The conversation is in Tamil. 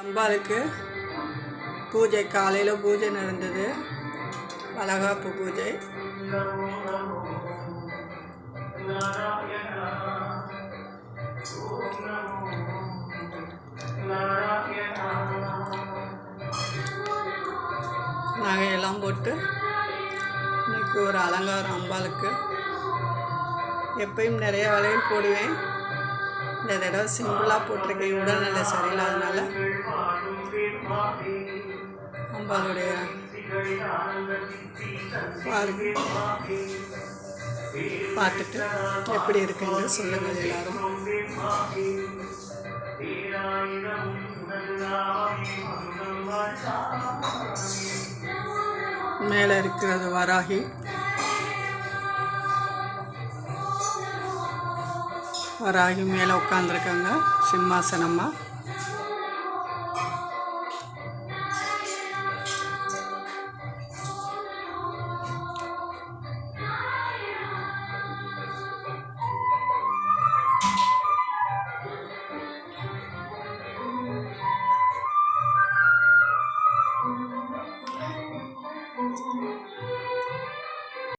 அம்பாளுக்கு பூஜை காலையில் பூஜை நடந்தது. வளகாப்பு பூஜை. நகையெல்லாம் போட்டு இன்னைக்கு ஒரு அலங்காரம் அம்பாளுக்கு. எப்பயும் நிறைய வளையல் போடுவேன். இந்த தடவை சிம்பிளாக போட்டிருக்கேன் உடல்நிலை சரியில்லாதனால அம்பாளுடைய பாருங்க பார்த்துட்டு எப்படி இருக்குன்னு சொல்லுங்கள் எல்லாரும். மேலே இருக்கிறது வராகி. ராகி மேலே உட்காந்துருக்காங்க சிம்மாசனமாக